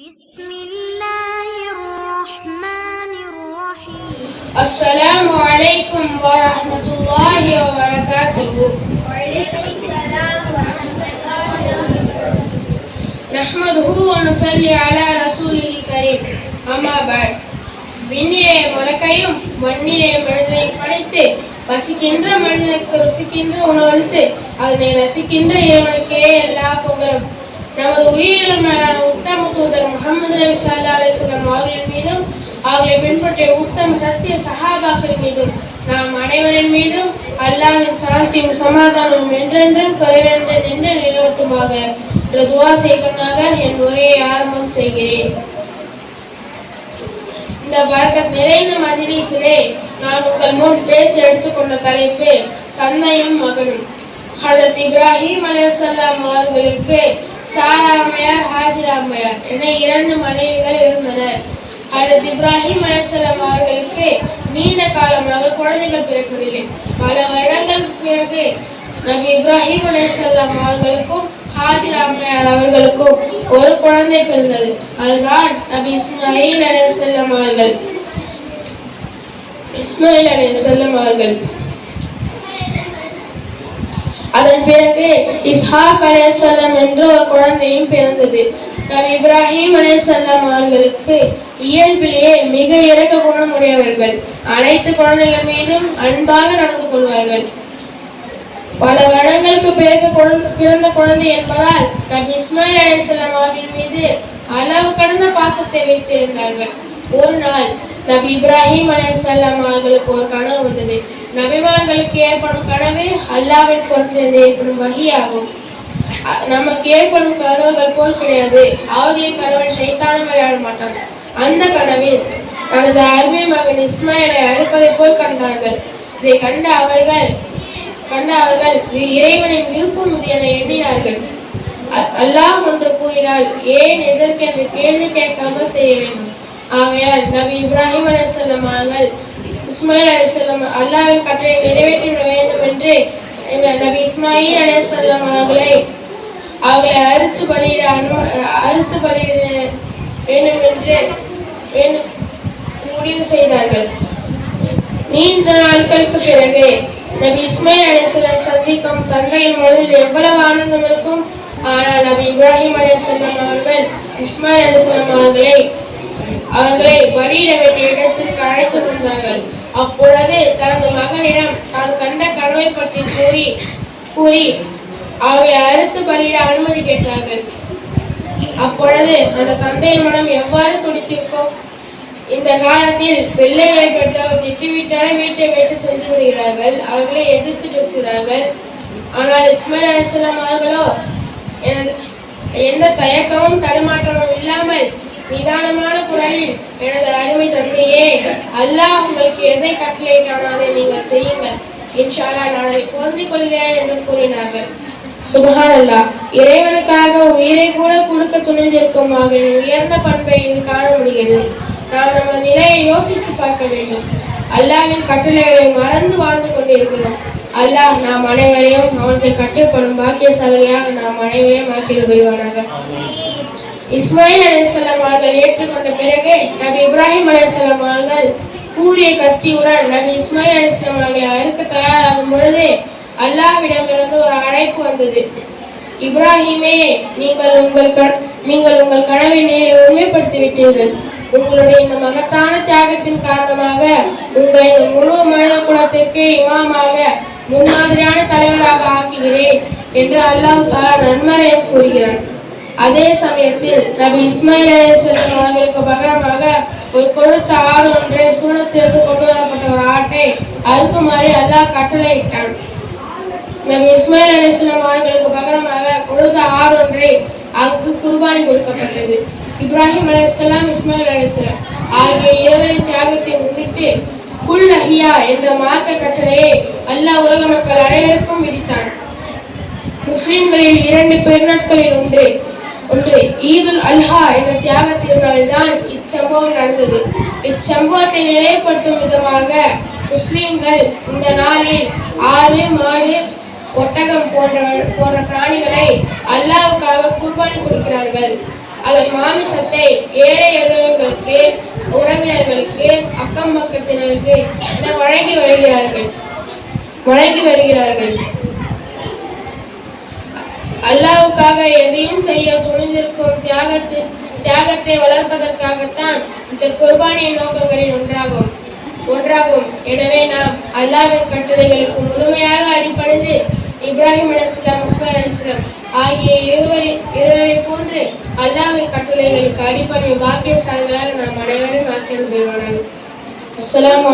بسم الله الرحمن الرحيم السلام عليكم ورحمة الله وبركاته وعليكم السلام ورحمة الله نحمده ونصلي على رسوله الكريم أما بعد விண்ணிலே முளக்கையும் மண்ணிலே மனிதனை படைத்து பசிக்கின்ற மனிதனுக்கு ருசிக்கின்ற உணவளித்து அதனை ரசிக்கின்ற இறைவனுக்கே எல்லா புகழும் நமது உயிரிலும் மேலான உத்தம தூதர் முகமது நபி சல்லா அலைஹி வஸல்லம் அவர்களின் மீதும் அவர்களை பின்பற்றிய உத்தம சத்திய சஹாபாக்கள் மீதும் நாம் அனைவரின் மீதும் அல்லாவின் சாந்தியும் சமாதானம் என்றென்றும் குறைவேந்த நின்று நிலவட்டுமாக. என்று துவா செய்வதாக என் உரையை ஆரம்பம் செய்கிறேன். இந்த பரக்கத் நிறைந்த மஜ்லிஸிலே நான் உங்கள் முன் பேசி எடுத்துக்கொண்ட தலைப்பு தந்தையும் மகனும். ஹலத் இப்ராஹிம் அலைஹிஸ்ஸலாம் அவர்களுக்கு சாராமையார் ஹாஜிராமையார் என இரண்டு மனைவிகள் இருந்தனர். ஹஜரத் இப்ராஹிம் அலிசல்லாம் அவர்களுக்கு நீண்ட காலமாக குழந்தைகள் பிறக்கவில்லை. பல வருடங்களுக்கு பிறகு நபி இப்ராஹிம் அலிசல்லாம் அவர்களுக்கும் ஹாஜிராமையார் அவர்களுக்கும் ஒரு குழந்தை பிறந்தது. அதுதான் நபி இஸ்மாயில் அலிசல்லாம் அவர்கள். இஸ்மாயில் அலிசல்லாம் அவர்கள் அதன் பிறகு இஸ்ஹாக் அலைஹிஸ்ஸலாம் என்ற ஒரு குழந்தையும் பிறந்தது. நம் இப்ராஹிம் அலைஹிஸ்ஸலாம் அவர்களுக்கு இயல்பிலேயே மிக இறக்க குணம் உடையவர்கள் அனைத்து குழந்தைகள் மீதும் அன்பாக நடந்து கொள்வார்கள். பல வருடங்களுக்கு பிறகு பிறந்த குழந்தை என்பதால் நம் இஸ்மாயில் அலைஹிஸ்ஸலாம் அவர்கள் மீது அளவு கடந்த பாசத்தை வைத்திருந்தார்கள். ஒரு நாள் நபி இப்ராஹிம் அலைஹிஸ்ஸலாம் அவர்களுக்கு ஒரு கனவு வந்தது. நபிமார்களுக்கு ஏற்படும் கனவு அல்லாவின் பொறுத்திலிருந்து ஏற்படும் வகையாகும். நமக்கு ஏற்படும் கனவுகள் போல் கிடையாது. அவர்களின் கனவில் சைத்தானும் விளையாட மாட்டான் அந்த கனவில் தனது அருமை மகன் இஸ்மாயிலை அறுப்பதை போல் கண்டார்கள். இதை கண்ட அவர்கள் கண்ட அவர்கள் இறைவனின் விருப்பம் இது என எண்ணினார்கள். அ- அல்லாஹ் ஒன்று கூறினால் ஏன் எதற்கு என்று கேள்வி கேட்காமல் செய்ய வேண்டும்? ஆகையால் நபி இப்ராஹிம் அலைஹிஸ்ஸலாம் அவர்கள் இஸ்மாயில் அலைஹிஸ்ஸலாம் அல்லாவின் கட்டளை நிறைவேற்றிவிட வேண்டும் என்று நபி இஸ்மாயில் அலைஹிஸ்ஸலாம் அவர்களை அவர்களை அறுத்து பலியிட அனு அறுத்து பலியிட வேண்டும் என்று வேண்டும் முடிவு செய்தார்கள். நீண்ட நாட்களுக்கு பிறகு நபி இஸ்மாயில் அலைஹிஸ்ஸலாம் சந்திக்கும் தந்தையின் மனதில் எவ்வளவு ஆனந்தம் இருக்கும்? ஆனால் நபி இப்ராஹிம் அலைஹிஸ்ஸலாம் அவர்கள் இஸ்மாயில் அலைஹிஸ்ஸலாம் அவர்களை அவர்களை பலியிட வேண்டிய இடத்திற்கு அழைத்து வந்தார்கள் அப்பொழுது தனது மகனிடம் தான் கண்ட கனவை பற்றி கூறி கூறி அவர்களை அறுத்து பலியிட அனுமதி கேட்டார்கள். அப்பொழுது அந்த தந்தையின் மனம் எவ்வாறு துடித்திருக்கும்? இந்த காலத்தில் பிள்ளைகளை பெற்றோர் திட்டிவிட்டாலே வீட்டை விட்டு சென்று விடுகிறார்கள். அவர்களை எதிர்த்து பேசுகிறார்கள். ஆனால் இஸ்மாயில் அலிஸ்லாம் அவர்களோ எனது எந்த தயக்கமும் தடுமாற்றமும் இல்லாமல் நிதானமான குரலில் எனது அருமை தந்தையே அல்லாஹ் உங்களுக்கு எதை கட்டளையிட்டானோ அதை நீங்கள் செய்யுங்கள். இன்ஷாலா நான் அதை போன்றிக் கொள்கிறேன் என்று கூறினார்கள். சுபஹானல்லாஹ் இறைவனுக்காக உயிரை கூட கொடுக்க துணிந்திருக்கும் மகனின் உயர்ந்த பண்பை இதில் காண முடிகிறது நாம் நம்ம நிலையை யோசித்து பார்க்க வேண்டும். அல்லாஹ்வின் கட்டளைகளை மறந்து வாழ்ந்து கொண்டிருக்கிறோம். அல்லாஹ் நாம் அனைவரையும் அவனுக்கு கட்டுப்படும் பாக்கியசாலையாக நாம் அனைவரையும் ஆக்கிட புரிவானாக இஸ்மாயில் அலைஹிஸ்ஸலாம் அவர்கள் ஏற்றுக்கொண்ட பிறகு நபி இப்ராஹிம் அலைஹிஸ்ஸலாம் அவர்கள் கூறிய கத்தியுடன் நபி இஸ்மாயில் அலிஸ்லாம் அவர்களை அறுக்க தயாராகும் பொழுது அல்லாஹ்விடமிருந்து ஒரு அழைப்பு வந்தது. இப்ராஹிமே நீங்கள் உங்கள் க- நீங்கள் உங்கள் கனவை நிலையை உண்மைப்படுத்தி விட்டீர்கள் உங்களுடைய இந்த மகத்தான தியாகத்தின் காரணமாக உங்களை இந்த முழு மனித குலத்திற்கு இமாமாக முன்மாதிரியான தலைவராக ஆக்குகிறேன் என்று அல்லாஹ் தாலா நன்மறையம் கூறுகிறான். அதே சமயத்தில் நபி இஸ்மாயில் அலைஹிஸ்ஸலாம் அவர்களுக்கு பகரமாக ஒரு கொழுத்த ஆடு ஒன்றை சூழத்திலிருந்து கொண்டு வரப்பட்ட ஒரு ஆட்டை அறுக்குமாறு அல்லாஹ் கட்டளையிட்டான். நபி இஸ்மாயில் அலிஸ்லாம் அவர்களுக்கு பகரமாக கொழுத்த ஆடு ஒன்றை அங்கு குர்பானி கொடுக்கப்பட்டது. இப்ராஹிம் அலிஸ்லாம் இஸ்மாயில் அலிஸ்லாம் ஆகிய இருவரின் தியாகத்தை முன்னிட்டு புல் அஹியா என்ற மார்க்க கட்டளையை அல்லாஹ் உலக மக்கள் அனைவருக்கும் விதித்தான். முஸ்லிம்களில் இரண்டு பெருநாட்களில் ஒன்று ஈதுல் அல்ஹா என்ற தியாக திருநாளில் தான் இச்சம்பவம் நடந்தது. இச்சம்பவத்தை நிலைப்படுத்தும் விதமாக முஸ்லிம்கள் இந்த நாளில் ஆடு மாடு ஒட்டகம் போன்ற போன்ற பிராணிகளை அல்லாவுக்காக குர்பானி கொடுக்கிறார்கள். அதன் மாமிசத்தை ஏழை எளியவர்களுக்கு உறவினர்களுக்கு அக்கம் பக்கத்தினருக்கு வழங்கி வருகிறார்கள். வழங்கி வருகிறார்கள். அல்லாவுக்காக எதையும் செய்ய துணிந்திருக்கும் தியாகத்தின் தியாகத்தை வளர்ப்பதற்காகத்தான் இந்த குர்பானியின் நோக்கங்களில் ஒன்றாகும். ஒன்றாகும். எனவே நாம் அல்லாவின் கட்டளைகளுக்கு முழுமையாக அடிப்படைந்து இப்ராஹிம் அலிஸ்லாம் உஸ்மான் அலிஸ்லாம் ஆகிய இருவரின் இருவரை போன்று அல்லாவின் கட்டளைகளுக்கு அடிப்படை பாக்கியசாலிகளாக நாம் அனைவரும் வாக்கியம் பெறுவார்கள் அஸ்லாம்